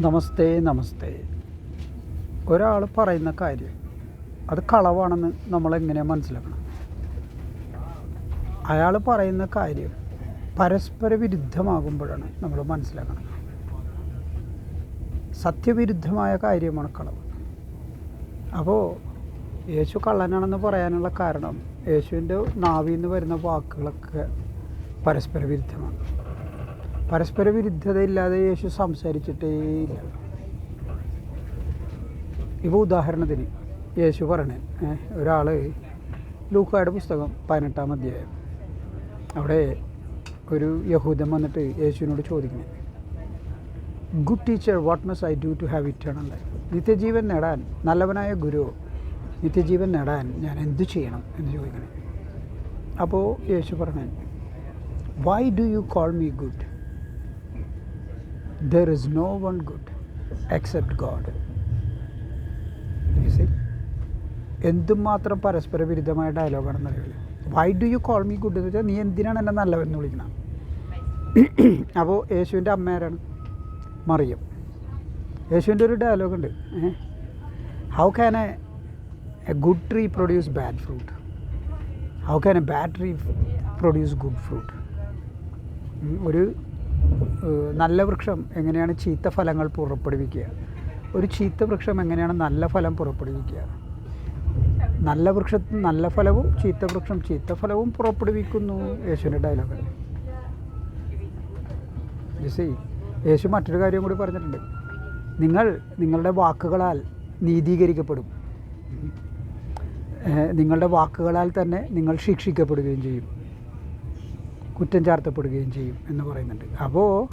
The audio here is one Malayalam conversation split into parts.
നമസ്തേ നമസ്തേ. ഒരാൾ പറയുന്ന കാര്യം അത് കളവാണെന്ന് നമ്മൾ എങ്ങനെയാണ് മനസ്സിലാക്കണം? അയാൾ പറയുന്ന കാര്യം പരസ്പര വിരുദ്ധമാകുമ്പോഴാണ് നമ്മൾ മനസ്സിലാക്കണം സത്യവിരുദ്ധമായ കാര്യമാണ് കളവ്. അപ്പോൾ യേശു കള്ളനാണെന്ന് പറയാനുള്ള കാരണം യേശുവിന്റെ നാവിൽ നിന്ന് വരുന്ന വാക്കുകളൊക്കെ പരസ്പര വിരുദ്ധമാണ് പരസ്പര വിരുദ്ധതയില്ലാതെ യേശു സംസാരിച്ചിട്ടേയില്ല ഇപ്പോൾ ഉദാഹരണത്തിന് യേശു പറയണേ ഒരാൾ ലൂക്കായുടെ പുസ്തകം പതിനെട്ടാം അധ്യായം. അവിടെ ഒരു യഹൂദൻ വന്നിട്ട് യേശുവിനോട് ചോദിക്കണേ good teacher what must I do to have eternal life നിത്യജീവൻ നേടാൻ നല്ലവനായ ഗുരു നിത്യജീവൻ നേടാൻ ഞാൻ എന്ത് ചെയ്യണം? എന്ന് ചോദിക്കണേ. അപ്പോൾ യേശു പറഞ്ഞു why do you call me good there one good except God. You see? എന്തുമാത്രം പരസ്പര വിരുദ്ധമായ ഡയലോഗാണെന്ന് അറിയില്ല. Why do you call me good എന്ന് വെച്ചാൽ നീ എന്തിനാണ് എന്നെ നല്ലവെന്ന് വിളിക്കണം? അപ്പോൾ യേശുവിന്റെ അമ്മ ആരാണ്? മറിയം. യേശുവിന്റെ ഒരു ഡയലോഗ് ഉണ്ട്. How can a a good tree produce bad fruit how can a bad tree produce good fruit ഒരു നല്ല വൃക്ഷം എങ്ങനെയാണ് ചീത്ത ഫലങ്ങൾ പുറപ്പെടുവിക്കുക? ഒരു ചീത്ത വൃക്ഷം എങ്ങനെയാണ് നല്ല ഫലം പുറപ്പെടുവിക്കുക? നല്ല വൃക്ഷത്തിന് നല്ല ഫലവും ചീത്ത വൃക്ഷം ചീത്ത ഫലവും പുറപ്പെടുവിക്കുന്നു. യേശുവിന്റെ ഡയലോഗ് യേശു യേശു മറ്റൊരു കാര്യം കൂടി പറഞ്ഞിട്ടുണ്ട്. നിങ്ങൾ നിങ്ങളുടെ വാക്കുകളാൽ നീതീകരിക്കപ്പെടും. നിങ്ങളുടെ വാക്കുകളാൽ തന്നെ നിങ്ങൾ ശിക്ഷിക്കപ്പെടുകയും ചെയ്യും. കുറ്റം ചാർത്തപ്പെടുകയും ചെയ്യും എന്ന് പറയുന്നുണ്ട്. അപ്പോൾ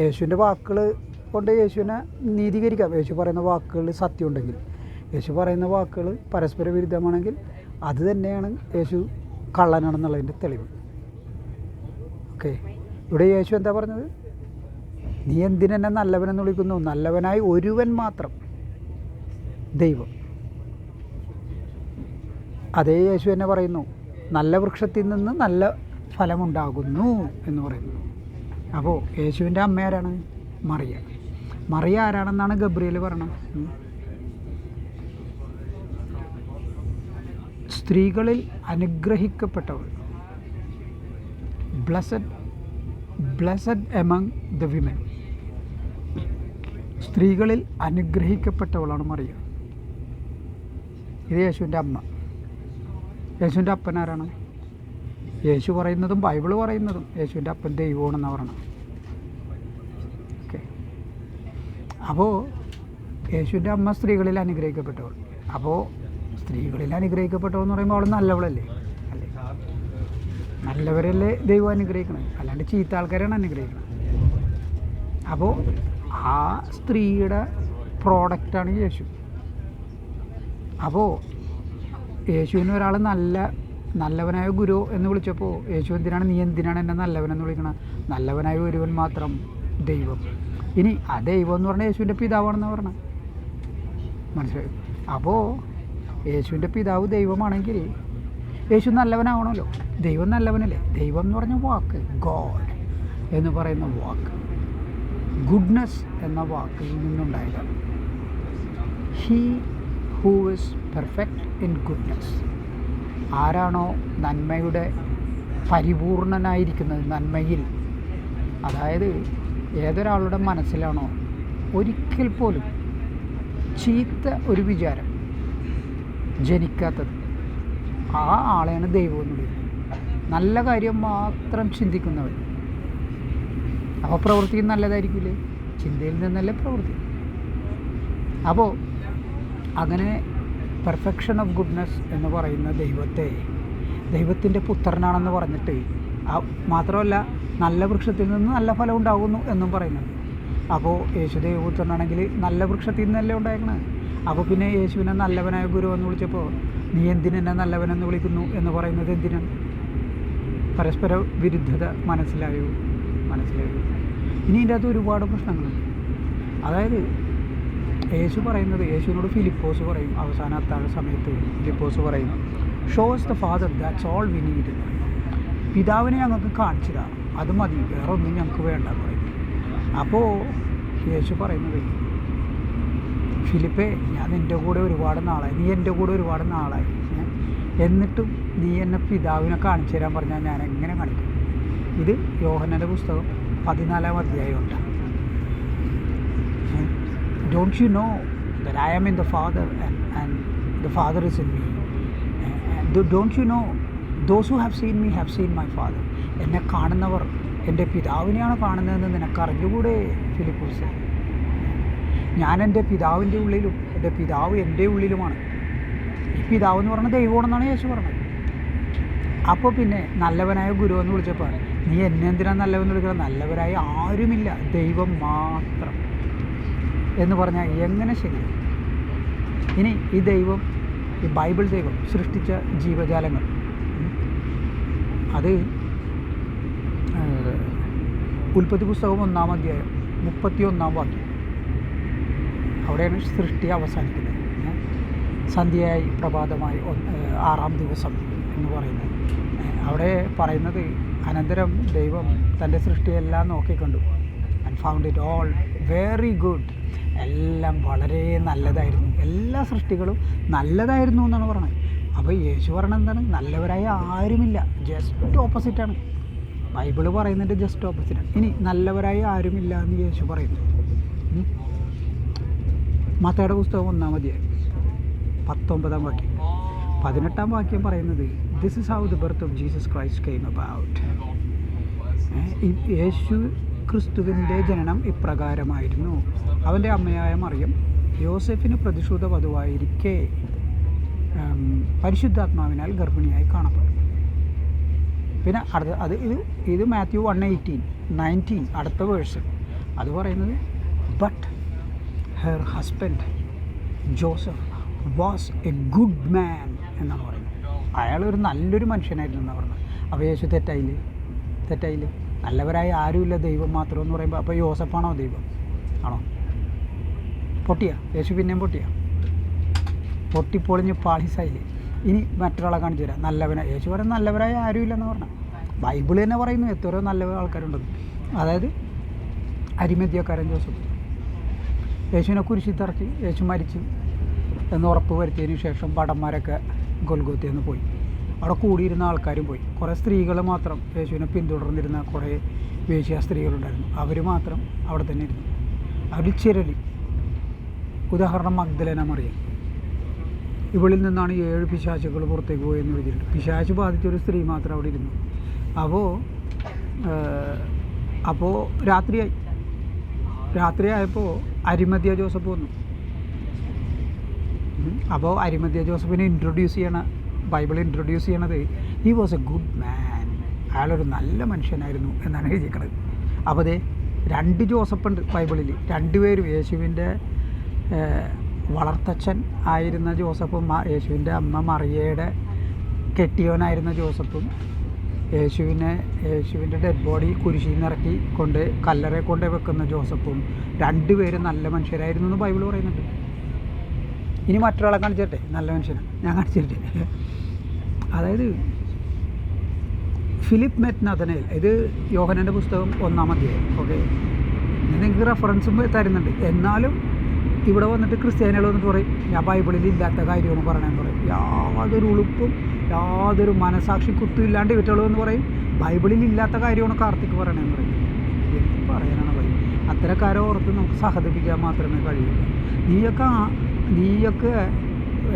യേശുവിന്റെ വാക്കുകൾ കൊണ്ട് യേശുവിനെ നീതീകരിക്കാം. യേശു പറയുന്ന വാക്കുകൾ സത്യമുണ്ടെങ്കിൽ യേശു പറയുന്ന വാക്കുകൾ പരസ്പര വിരുദ്ധമാണെങ്കിൽ അത് തന്നെയാണ് യേശു കള്ളനാണെന്നുള്ളതിന്റെ തെളിവ്. ഓക്കെ. ഇവിടെ യേശു എന്താ പറഞ്ഞത്? നീ എന്തിനെന്നെ നല്ലവനെന്ന് വിളിക്കുന്നു? നല്ലവനായി ഒരുവൻ മാത്രം ദൈവം. അതേ യേശു എന്നെ പറയുന്നു നല്ല വൃക്ഷത്തിൽ നിന്ന് നല്ല ഫലമുണ്ടാകുന്നു എന്ന് പറയുന്നു. അപ്പോൾ യേശുവിന്റെ അമ്മ ആരാണ്? മറിയ. മറിയ ആരാണെന്നാണ് ഗബ്രിയൽ പറയണം സ്ത്രീകളിൽ അനുഗ്രഹിക്കപ്പെട്ടവൾ blessed blessed among the women. സ്ത്രീകളിൽ അനുഗ്രഹിക്കപ്പെട്ടവളാണ് മറിയ. ഇത് യേശുവിന്റെ അമ്മ. യേശുവിന്റെ അപ്പൻ ആരാണ്? യേശു പറയുന്നതും ബൈബിൾ പറയുന്നതും യേശുവിന്റെ അപ്പൻ ദൈവമാണെന്ന് പറയണം ഓക്കെ അപ്പോൾ യേശുവിന്റെ അമ്മ സ്ത്രീകളിൽ അനുഗ്രഹിക്കപ്പെട്ടവൾ. അപ്പോൾ സ്ത്രീകളിൽ അനുഗ്രഹിക്കപ്പെട്ടവൾ എന്ന് പറയുമ്പോൾ അവൾ നല്ലവളല്ലേ? അല്ലേ? നല്ലവരല്ലേ ദൈവം അനുഗ്രഹിക്കണം അല്ലാണ്ട് ചീത്ത ആൾക്കാരാണ് അനുഗ്രഹിക്കണം അപ്പോൾ ആ സ്ത്രീയുടെ പ്രോഡക്റ്റാണ് യേശു. അപ്പോൾ യേശുവിന് ഒരാൾ നല്ല നല്ലവനായ ഗുരു എന്ന് വിളിച്ചപ്പോൾ യേശു എന്തിനാണ് നീ എന്തിനാണ് എന്നെ നല്ലവനെന്ന് വിളിക്കണം? നല്ലവനായ ഒരുവൻ മാത്രം ദൈവം. ഇനി ആ ദൈവം എന്ന് പറഞ്ഞാൽ യേശുവിന്റെ പിതാവാണെന്ന് പറഞ്ഞത് മനസ്സിലായി? അപ്പോൾ യേശുവിന്റെ പിതാവ് ദൈവമാണെങ്കിൽ യേശു നല്ലവനാവണമല്ലോ. ദൈവം നല്ലവനല്ലേ? ദൈവം എന്ന് പറഞ്ഞ വാക്ക് ഗോഡ് എന്ന് പറയുന്ന വാക്ക്. ഗുഡ്നെസ് എന്ന വാക്കിൽ നിന്നുണ്ടായതാണ്. He who is perfect in goodness. ആരാണോ നന്മയുടെ പരിപൂർണനായിരിക്കുന്നത് നന്മയിൽ. അതായത് ഏതൊരാളുടെ മനസ്സിലാണോ ഒരിക്കൽ പോലും ചീത്ത ഒരു വിചാരം ജനിക്കാത്തത് ആ ആളെയാണ് ദൈവം എന്ന് പറയുന്നത് നല്ല കാര്യം മാത്രം ചിന്തിക്കുന്നവൻ. അപ്പോൾ പ്രവൃത്തിയും നല്ലതായിരിക്കില്ലേ ചിന്തയിൽ നിന്നല്ലേ പ്രവൃത്തി. അപ്പോൾ അങ്ങനെ പെർഫെക്ഷൻ ഓഫ് ഗുഡ്നെസ് എന്ന് പറയുന്ന ദൈവത്തെ. ദൈവത്തിന്റെ പുത്രനാണെന്ന് പറഞ്ഞിട്ട് ആ മാത്രമല്ല നല്ല വൃക്ഷത്തിൽ നിന്ന് നല്ല ഫലം ഉണ്ടാകുന്നു എന്നും പറയുന്നുണ്ട്. അപ്പോൾ യേശു ദൈവപുത്രനാണെങ്കിൽ നല്ല വൃക്ഷത്തിൽ നിന്നല്ലേ ഉണ്ടായിരിക്കണത് അപ്പോൾ പിന്നെ യേശുവിനെ നല്ലവനായ ഗുരു എന്ന് വിളിച്ചപ്പോൾ നീ എന്തിനെന്നെ നല്ലവനെന്ന് വിളിക്കുന്നു എന്ന് പറയുന്നത് എന്തിനാണ് പരസ്പര വിരുദ്ധത മനസ്സിലായോ? മനസ്സിലായോ? ഇനി ഇതിന്റെ അകത്ത് ഒരുപാട് പ്രശ്നങ്ങളുണ്ട്. അതായത് യേശു പറയുന്നത് യേശുവിനോട് ഫിലിപ്പോസ് പറയും അവസാന അത്താഴ സമയത്ത് ഫിലിപ്പോസ് പറയും show us the father that's all we need പിതാവിനെ ഞങ്ങൾക്ക് കാണിച്ചില്ല അത് മതി വേറെ ഒന്നും ഞങ്ങൾക്ക് വേണ്ട പറയും. അപ്പോൾ യേശു പറയുന്നത് ഫിലിപ്പേ ഞാൻ നിന്റെ കൂടെ ഒരുപാട് നാളായി നീ എന്റെ കൂടെ ഒരുപാട് നാളായി. എന്നിട്ടും നീ എന്നെ പിതാവിനെ കാണിച്ചു തരാൻ പറഞ്ഞാൽ ഞാൻ എങ്ങനെ കാണിക്കും? ഇത് യോഹനന്റെ പുസ്തകം പതിനാലാം അധ്യായമുണ്ട് that I am in the Father and, and the Father is in me? And, and don't you know those who have seen me have seen my Father? എന്നെ കാണുന്നവർ എന്റെ പിതാവിനെയാണ് കാണുന്നതെന്ന് നിനക്ക് അറിഞ്ഞുകൂടെ ഫിലിപ്പൂസ് ഞാൻ എന്റെ പിതാവിന്റെ ഉള്ളിലും എന്റെ പിതാവ് എന്റെ ഉള്ളിലുമാണ്. ഈ പിതാവ് എന്ന് പറഞ്ഞാൽ ദൈവമാണെന്നാണ് യേശു പറഞ്ഞത്. അപ്പോൾ പിന്നെ നല്ലവനായ ഗുരു എന്ന് വിളിച്ചപ്പോൾ നീ എന്നെ എന്തിനാണ് നല്ലവൻ എന്ന് വിളിക്കുന്നത് നല്ലവരായ ആരുമില്ല ദൈവം മാത്രം. എന്ന് പറഞ്ഞാൽ എങ്ങനെ ശരിയാണ് ഇനി ഈ ദൈവം ഈ ബൈബിൾ ദൈവം സൃഷ്ടിച്ച ജീവജാലങ്ങൾ. അത് ഉൽപ്പത്തി പുസ്തകം ഒന്നാം അധ്യായം മുപ്പത്തി ഒന്നാം വാക്യം. അവിടെയാണ് സൃഷ്ടി അവസാനിക്കുന്നത്. സന്ധ്യയായി പ്രഭാതമായി ആറാം ദിവസം എന്ന് പറയുന്നത്. അവിടെ പറയുന്നത് അനന്തരം ദൈവം തന്റെ സൃഷ്ടിയെല്ലാം നോക്കിക്കണ്ടു. And found it all very good എല്ലാം വളരെ നല്ലതായിരുന്നു. എല്ലാ സൃഷ്ടികളും നല്ലതായിരുന്നു എന്നാണ് പറഞ്ഞത്. അപ്പോൾ യേശു പറഞ്ഞത് എന്താണ്? നല്ലവരായ ആരുമില്ല. ജസ്റ്റ് ഓപ്പോസിറ്റാണ് ബൈബിൾ പറയുന്നതിന്റെ ജസ്റ്റ് ഓപ്പോസിറ്റാണ് ഇനി നല്ലവരായ ആരുമില്ല എന്ന് യേശു പറയുന്നു. മത്തയുടെ പുസ്തകം ഒന്നാം അധ്യായം പത്തൊമ്പതാം വാക്യം. പതിനെട്ടാം വാക്യം പറയുന്നത് this is how the birth of Jesus Christ came about യേശു ക്രിസ്തുവിന്റെ ജനനം ഇപ്രകാരമായിരുന്നു. അവന്റെ അമ്മയായ മറിയം യോസെഫിന് പ്രതിശുദ്ധ വധുവായിരിക്കെ പരിശുദ്ധാത്മാവിനാൽ ഗർഭിണിയായി കാണപ്പെട്ടു പിന്നെ അടുത്ത അത് ഇത് ഇത് മാത്യു വൺ എയ്റ്റീൻ നയന്റീൻ അടുത്ത വേഴ്സ്. അത് പറയുന്നത് but her husband Joseph was a good man എന്നാണ് പറയുന്നത്. അയാൾ ഒരു നല്ലൊരു മനുഷ്യനായിരുന്നു എന്നാണ് പറഞ്ഞത് അപ്പോൾ യേശു തെറ്റായില്ലേ? തെറ്റായില്ലേ? നല്ലവരായ ആരുമില്ല ദൈവം മാത്രം എന്ന് പറയുമ്പോൾ അപ്പോൾ യോസഫാണോ ദൈവം? ആണോ? പൊട്ടിയ. യേശു പിന്നെയും പൊട്ടിയ. പൊട്ടിപ്പൊളിഞ്ഞ് പാളിസായില്ലേ? ഇനി മറ്റൊരാളെ കാണിച്ചു തരാം. നല്ലവനെ. യേശു പറയാൻ നല്ലവരായ ആരുമില്ലെന്ന് പറഞ്ഞു. ബൈബിൾ തന്നെ പറയുന്നു എത്രയോ നല്ല ആൾക്കാരുണ്ടെന്ന് അതായത് അരിമദ്യക്കാരൻ ജോസഫ്. യേശുവിനെ കുരിശിൽ തറച്ച് യേശു മരിച്ചു എന്ന് ഉറപ്പ് വരുത്തിയതിന് ശേഷം ഭടന്മാരൊക്കെ ഗൊൽഗോത്തിന്ന് പോയി. അവിടെ കൂടിയിരുന്ന ആൾക്കാരും പോയി. കുറേ സ്ത്രീകൾ മാത്രം യേശുവിനെ പിന്തുടർന്നിരുന്ന കുറേ വേശ്യ സ്ത്രീകളുണ്ടായിരുന്നു. അവർ മാത്രം അവിടെ തന്നെ ഇരുന്നു. അവർ ചിരലി ഉദാഹരണം മഗ്ദലന മറിയം. ഇവളിൽ നിന്നാണ് ഏഴ് പിശാചുകൾ പുറത്തേക്ക് പോയെന്ന് എഴുതിയിട്ടുണ്ട്. പിശാച് ബാധിച്ച ഒരു സ്ത്രീ മാത്രം അവിടെ ഇരുന്നു. അപ്പോൾ അപ്പോൾ രാത്രിയായി. രാത്രിയായപ്പോൾ അരിമദ്യ ജോസഫ് വന്നു. അപ്പോൾ അരിമദ്യ ജോസഫിനെ ഇൻട്രൊഡ്യൂസ് ചെയ്യണ ബൈബിൾ ഇൻട്രൊഡ്യൂസ് ചെയ്യണത് he was a good man അയാളൊരു നല്ല മനുഷ്യനായിരുന്നു എന്നാണ് എഴുതിയിരിക്കുന്നത് അപ്പോൾ അതെ രണ്ട് ജോസഫ് ഉണ്ട് ബൈബിളിൽ രണ്ടുപേരും യേശുവിന്റെ വളർത്തച്ഛൻ ആയിരുന്ന ജോസഫും യേശുവിന്റെ അമ്മ മറിയയുടെ കെട്ടിയവനായിരുന്ന ജോസഫും യേശുവിനെ യേശുവിന്റെ ഡെഡ് ബോഡി കുരിശിൽ നിന്നിറക്കി കൊണ്ട് കല്ലറെ കൊണ്ട് വെക്കുന്ന ജോസഫും രണ്ടുപേരും നല്ല മനുഷ്യരായിരുന്നു എന്ന് ബൈബിൾ പറയുന്നുണ്ട്. ഇനി മറ്റൊരാളെ കാണിച്ചിട്ടെ? നല്ല മനുഷ്യനാണ് ഞാൻ കാണിച്ചിട്ടെ? അതായത് ഫിലിപ്പ് മെറ്റ് ഇത് യോഹനന്റെ പുസ്തകം ഒന്നാം അധ്യായം. ഓക്കെ നിങ്ങൾക്ക് റെഫറൻസും തരുന്നുണ്ട്. എന്നാലും ഇവിടെ വന്നിട്ട് ക്രിസ്ത്യാനികൾ വന്നിട്ട് പറയും ഞാൻ ബൈബിളിൽ ഇല്ലാത്ത കാര്യമാണ് പറയണമെന്ന് പറയും. യാതൊരു ഉളുപ്പും യാതൊരു മനസാക്ഷി കുത്തും ഇല്ലാണ്ട് എന്ന് പറയും ബൈബിളിൽ ഇല്ലാത്ത കാര്യമാണ് കാർത്തിക് പറയണമെന്ന് പറയും. എന്ത് പറയാനാണ് പറയും അത്തരക്കാരെ ഓർത്ത് നമുക്ക് സഹതപിക്കാൻ മാത്രമേ കഴിയുള്ളൂ. നീയൊക്കെ നീയൊക്കെ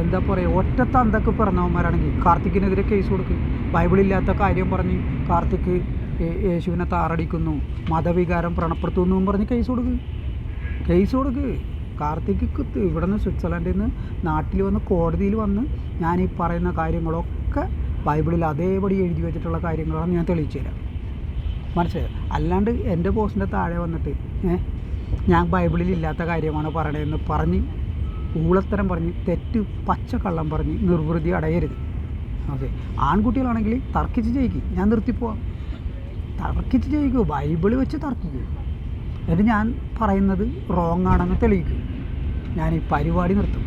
എന്താ പറയുക ഒറ്റ തന്തൊക്കെ പിറന്നവന്മാരാണെങ്കിൽ കാർത്തിക്കിനെതിരെ കേസ് കൊടുക്ക്. ബൈബിളില്ലാത്ത കാര്യം പറഞ്ഞ് കാർത്തിക് യേശുവിനെ താറടിക്കുന്നു മതവികാരം വ്രണപ്പെടുത്തുന്നു എന്നും പറഞ്ഞ് കേസ് കൊടുക്ക്. കേസ് കൊടുക്ക്. കാർത്തിക് ഇവിടെ നിന്ന് സ്വിറ്റ്സർലൻഡിൽ നിന്ന് നാട്ടിൽ വന്ന് കോടതിയിൽ വന്ന് ഞാൻ ഈ പറയുന്ന കാര്യങ്ങളൊക്കെ ബൈബിളിൽ അതേപടി എഴുതി വെച്ചിട്ടുള്ള കാര്യങ്ങളാണ് ഞാൻ തെളിയിച്ചു തരാം. മനസ്സിലായോ? അല്ലാണ്ട് എന്റെ പോസ്റ്റിന്റെ താഴെ വന്നിട്ട് ഞാൻ ബൈബിളിൽ ഇല്ലാത്ത കാര്യമാണ് പറയണതെന്ന് പറഞ്ഞ് ഊളത്തരം പറഞ്ഞ് തെറ്റ് പച്ച കള്ളം പറഞ്ഞ് നിർവൃതി അടയരുത്. ഓക്കെ. ആൺകുട്ടികളാണെങ്കിൽ തർക്കിച്ച് ജയിക്കും. ഞാൻ നിർത്തിപ്പോവാം. തർക്കിച്ച് ജയിക്കൂ. ബൈബിൾ വെച്ച് തർക്കിക്കൂ. എന്നിട്ട് ഞാൻ പറയുന്നത് റോങ് ആണെന്ന് തെളിയിക്കും. ഞാൻ ഈ പരിപാടി നിർത്തും.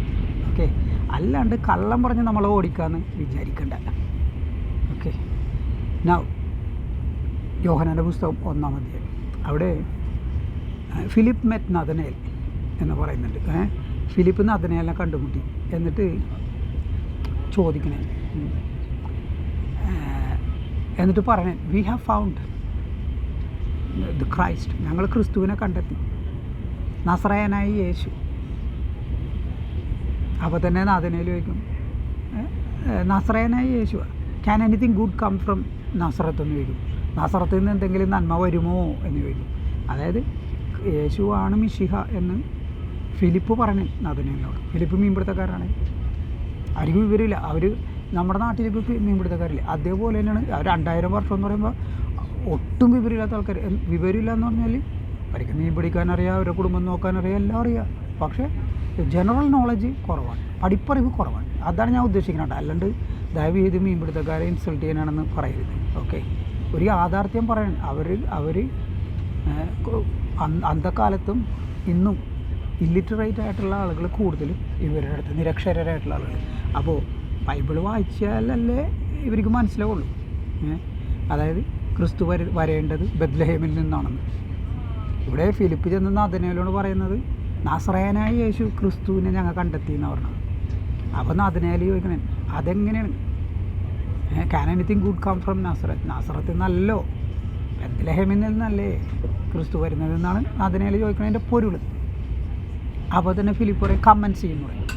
ഓക്കെ. അല്ലാണ്ട് കള്ളം പറഞ്ഞ് നമ്മളെ ഓടിക്കാമെന്ന് വിചാരിക്കണ്ട. ഓക്കെ. നൗ യോഹനാന്റെ പുസ്തകം ഒന്നാം അധ്യായം. അവിടെ ഫിലിപ്പ് മെറ്റ് നദനേൽ എന്ന് പറയുന്നുണ്ട്. ഏ? ഫിലിപ്പ് നദനേലിനെ കണ്ടുമുട്ടി. എന്നിട്ട് ചോദിക്കണേ. എന്നിട്ട് പറയണേ we have found the Christ ഞങ്ങൾ ക്രിസ്തുവിനെ കണ്ടെത്തി. നസ്രയനായി യേശു. അപ്പോൾ തന്നെ നാഥനയിൽ ചോദിക്കും നസറയനായി Yeshu can anything good come from Nazareth? എന്ന് ചോദിക്കും. നസ്രത്തിൽ നിന്ന് എന്തെങ്കിലും നന്മ വരുമോ എന്ന് ചോദിക്കും. അതായത് യേശുവാണ് മിഷിഹ എന്ന് ഫിലിപ്പ് പറഞ്ഞു നാഥനോട് ഫിലിപ്പ് മീൻപിടുത്തക്കാരാണ്. ആരും വിവരമില്ല. അവർ നമ്മുടെ നാട്ടിലേക്ക് മീൻപിടുത്തക്കാരില്ല. അതേപോലെ തന്നെയാണ് രണ്ടായിരം വർഷം എന്ന് പറയുമ്പോൾ ഒട്ടും വിവരമില്ലാത്ത ആൾക്കാർ വിവരമില്ല എന്ന് പറഞ്ഞാൽ അവർക്ക് മീൻ പിടിക്കാൻ അറിയാം അവരുടെ കുടുംബം നോക്കാൻ അറിയാം എല്ലാം അറിയാം. പക്ഷേ ജനറൽ നോളജ് കുറവാണ്. പഠിപ്പറിവ് കുറവാണ്. അതാണ് ഞാൻ ഉദ്ദേശിക്കുന്നത് അല്ലാണ്ട് ദയവ് ചെയ്ത് മീൻപിടുത്തക്കാരെ ഇൻസൾട്ട് ചെയ്യാനാണെന്ന് പറയരുത്. ഓക്കെ? ഒരു യാഥാർത്ഥ്യം പറയണം. അവർ അവർ അന്ധകാലത്തും ഇന്നും ഇല്ലിറ്ററേറ്റ് ആയിട്ടുള്ള ആളുകൾ കൂടുതലും ഇവരുടെ അടുത്ത് നിരക്ഷരരായിട്ടുള്ള ആളുകൾ അപ്പോൾ ബൈബിൾ വായിച്ചാലല്ലേ ഇവർക്ക് മനസ്സിലാവുള്ളൂ. അതായത് ക്രിസ്തു വര വരേണ്ടത് ബദ്ലഹേമിൽ നിന്നാണെന്ന്. ഇവിടെ ഫിലിപ്പ് ചെന്ന് നദനയിലോട് പറയുന്നത് നാസ്രയനായ യേശു ക്രിസ്തുവിനെ ഞങ്ങൾ കണ്ടെത്തി എന്ന് പറഞ്ഞത്. അപ്പോൾ നദനയിൽ ചോദിക്കണേ അതെങ്ങനെയാണ്? Can anything good come from Nazareth Nazareth നല്ലോ ബദ്ലഹേമിൽ നിന്നല്ലേ ക്രിസ്തു വരുന്നത് എന്നാണ് നദനയിൽ ചോദിക്കണതിന്റെ പൊരുൾ അപ്പോൾ തന്നെ ഫിലിപ്പ് പറയും കമൻസ് ചെയ്യുന്നു. പറയും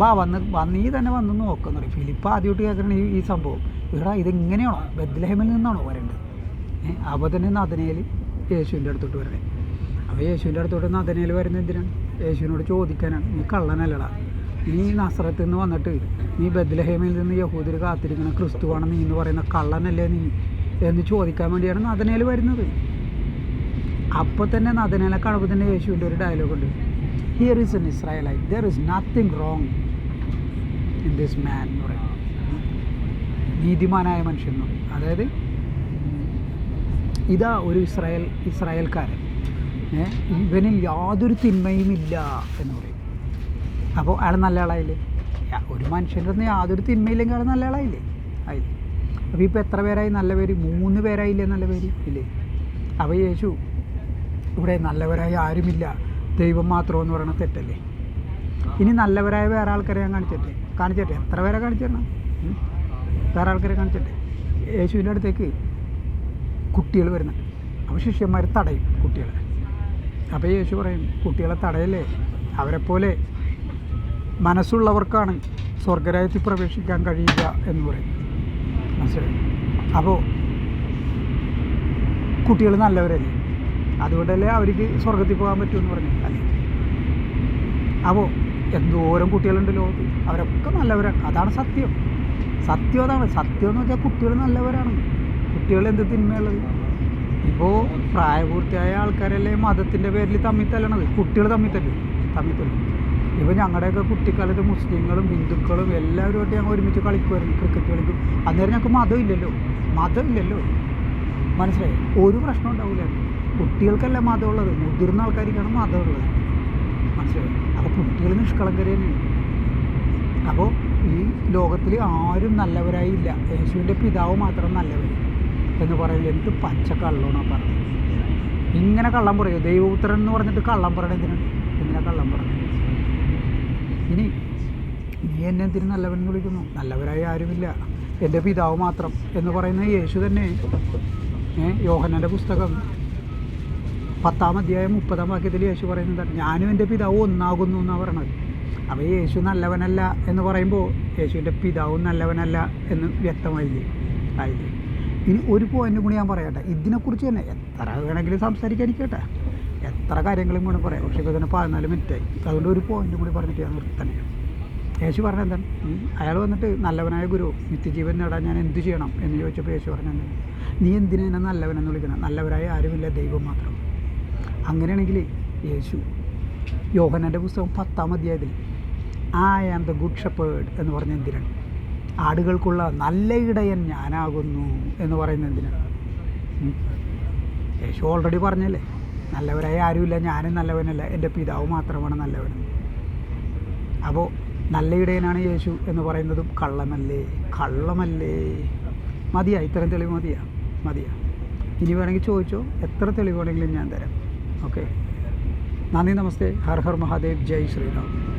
ബാ വന്ന് നീ തന്നെ വന്ന് നോക്കുന്നു പറയും. ഫിലിപ്പ് ആദ്യമായിട്ട് കേൾക്കണേ ഈ സംഭവം. എടാ ഇതെങ്ങനെയാണോ? ബദ്ലഹേമിൽ നിന്നാണോ വരേണ്ടത്? അപ്പോൾ തന്നെ നദനയിൽ യേശുവിന്റെ അടുത്തോട്ട് വരണേ അപ്പോൾ യേശുവിന്റെ അടുത്തോട്ട് നദനയിൽ വരുന്നത് എന്തിനാണ്? യേശുവിനോട് ചോദിക്കാനാണ്. നീ കള്ളനല്ലടാ. നീ നസ്രത്തിൽ നിന്ന് വന്നിട്ട് നീ ബദ്ലഹേമിൽ നിന്ന് യഹൂദിൽ കാത്തിരിക്കുന്ന ക്രിസ്തുവാണ് നീ എന്ന് പറയുന്ന കള്ളനല്ലേ നീ? എന്ന് ചോദിക്കാൻ വേണ്ടിയാണ് നദനയിൽ വരുന്നത്. അപ്പോൾ തന്നെ നദനയിലെ കാണുമ്പോൾ തന്നെ യേശുവിന്റെ ഒരു ഡയലോഗ് ഉണ്ട്. Here is an Israelite. There is nothing wrong in this man എന്ന് പറയും. നീതിമാനായ മനുഷ്യൻ അതായത് ഇതാ ഒരു ഇസ്രായേൽ ഇസ്രായേൽക്കാരൻ. ഇവനിൽ യാതൊരു തിന്മയും ഇല്ല എന്ന് പറയും. അപ്പോൾ അയാൾ നല്ല ആളായില്ലേ? ഒരു മനുഷ്യന്റെ അടുത്ത് യാതൊരു തിന്മയില്ലെങ്കിൽ അയാൾ നല്ല ആളായില്ലേ? ആയില്ലേ? അപ്പോൾ ഇപ്പോൾ എത്ര പേരായി? നല്ല പേര്? മൂന്ന് പേരായില്ലേ നല്ല പേര്? ഇല്ലേ? അപ്പോൾ യേശു ഇവിടെ നല്ലവരായി ആരുമില്ല. ദൈവം മാത്രം എന്ന് പറയുന്നത് തെറ്റല്ലേ? ഇനി നല്ലവരായ വേറെ ആൾക്കാരെ ഞാൻ കാണിച്ചിട്ടെ? കാണിച്ചിട്ടെ? എത്ര പേരെ കാണിച്ചിരണം വേറെ ആൾക്കാരെ കാണിച്ചിട്ടെ? യേശുവിന്റെ അടുത്തേക്ക് കുട്ടികൾ വരുന്നുണ്ട്. അപ്പോൾ ശിഷ്യന്മാർ തടയും കുട്ടികളെ. അപ്പോൾ യേശു പറയും കുട്ടികളെ തടയല്ലേ? അവരെപ്പോലെ മനസ്സുള്ളവർക്കാണ് സ്വർഗരാജ്യത്തിൽ പ്രവേശിക്കാൻ കഴിയില്ല എന്ന് പറയും. മനസ്സിലായി? അപ്പോൾ കുട്ടികൾ നല്ലവരല്ലേ? അതുകൊണ്ടല്ലേ അവർക്ക് സ്വർഗത്തിൽ പോകാൻ പറ്റുമെന്ന് പറഞ്ഞു. അല്ലേ? അപ്പോൾ എന്തോരം കുട്ടികളുണ്ട് ലോകത്ത്. അവരൊക്കെ നല്ലവരാണ്. അതാണ് സത്യം. സത്യം അതാണ്. സത്യം എന്ന് വെച്ചാൽ കുട്ടികൾ നല്ലവരാണ്. കുട്ടികൾ എന്ത് തിന്മയുള്ളത് ഇപ്പോൾ പ്രായപൂർത്തിയായ ആൾക്കാരല്ലേ മതത്തിന്റെ പേരിൽ തമ്മിൽ തല്ലണത്. കുട്ടികൾ തമ്മിൽ തല്ലും. തമ്മിൽ തല്ലും. ഇപ്പോൾ ഞങ്ങളുടെയൊക്കെ കുട്ടിക്കാലത്ത് മുസ്ലിങ്ങളും ഹിന്ദുക്കളും എല്ലാവരുമായിട്ട് ഞങ്ങൾ ഒരുമിച്ച് കളിക്കുമായിരുന്നു. ക്രിക്കറ്റ് കളിക്കും. അന്നേരം ഞങ്ങൾക്ക് മതം ഇല്ലല്ലോ മതം ഇല്ലല്ലോ മനസ്സിലായി? ഒരു പ്രശ്നം ഉണ്ടാവില്ല കുട്ടികൾക്കല്ല മതമുള്ളത്? മുതിർന്ന ആൾക്കാർക്കാണ് മതമുള്ളത്. മനസ്സിലായി? അപ്പോൾ കുട്ടികൾ നിഷ്കളങ്കര തന്നെയാണ്. അപ്പോൾ ഈ ലോകത്തിൽ ആരും നല്ലവരായി ഇല്ല. യേശുവിന്റെ പിതാവ് മാത്രം നല്ലവർ എന്ന് പറയുന്നത് എന്ത് പച്ച കള്ളമാണ് പറഞ്ഞത്. ഇങ്ങനെ കള്ളം പറയും. ദൈവപുത്രൻ എന്ന് പറഞ്ഞിട്ട് കള്ളം പറയണം എന്തിനാണ്? എന്തിനാ കള്ളം പറഞ്ഞത്? ഇനി നീ എന്നെ എന്തിനു നല്ലവൻ വിളിക്കുന്നു? നല്ലവരായി ആരുമില്ല. എന്റെ പിതാവ് മാത്രം എന്ന് പറയുന്ന യേശു തന്നെ ഏഹ് യോഹന്നാന്റെ പുസ്തകം. പത്താം അധ്യായം മുപ്പതാം വാക്യത്തിൽ യേശു പറയുന്നത് ഞാനും എന്റെ പിതാവും ഒന്നാകുന്നു എന്നാണ് പറയണത്. അപ്പോൾ യേശു നല്ലവനല്ല എന്ന് പറയുമ്പോൾ യേശുവിന്റെ പിതാവും നല്ലവനല്ല എന്ന് വ്യക്തമായില്ലേ? ആയില്ലേ? ഇനി ഒരു പോയിന്റ് കൂടി ഞാൻ പറയട്ടെ. ഇതിനെക്കുറിച്ച് തന്നെ എത്ര വേണമെങ്കിലും സംസാരിക്കാൻ കേട്ടെ എത്ര കാര്യങ്ങളും കൂടെ പറയാം പക്ഷേ ഇപ്പോൾ തന്നെ പതിനാല് മിനിറ്റായി അതുകൊണ്ട് ഒരു പോയിന്റ് കൂടി പറഞ്ഞിട്ട് ഞാൻ നിർത്തണേ യേശു പറഞ്ഞ എന്താണ്? അയാൾ വന്നിട്ട് നല്ലവനായ ഗുരു നിത്യജീവൻ നേടാൻ ഞാൻ എന്ത് ചെയ്യണം എന്ന് ചോദിച്ചപ്പോൾ യേശു പറഞ്ഞ നീ എന്തിനാ നല്ലവനെന്ന് വിളിക്കണം? നല്ലവരായ ആരുമില്ല ദൈവം മാത്രം. അങ്ങനെയാണെങ്കിൽ യേശു യോഹനന്റെ പുസ്തകം പത്താം അധ്യായത്തിൽ I am the good shepherd എന്ന് പറഞ്ഞ എന്തിനാണ്? ആടുകൾക്കുള്ള നല്ല ഇടയൻ ഞാനാകുന്നു എന്ന് പറയുന്നത് എന്തിനാണ്? യേശു ഓൾറെഡി പറഞ്ഞല്ലേ നല്ലവരായ ആരുമില്ല ഞാനും നല്ലവനല്ല എന്റെ പിതാവ് മാത്രമാണ് നല്ലവൻ. അപ്പോൾ നല്ല ഇടയനാണ് യേശു എന്ന് പറയുന്നതും കള്ളമല്ലേ? കള്ളമല്ലേ? മതിയാ ഇത്തരം തെളിവ് മതിയാ? മതിയാ. ഇനി വേണമെങ്കിൽ ചോദിച്ചോ എത്ര തെളിവ് വേണമെങ്കിലും ഞാൻ തരാം. ഓക്കെ നന്ദി നമസ്തേ. ഹർ ഹർ മഹാദേവ്. ജയ് ശ്രീറാം.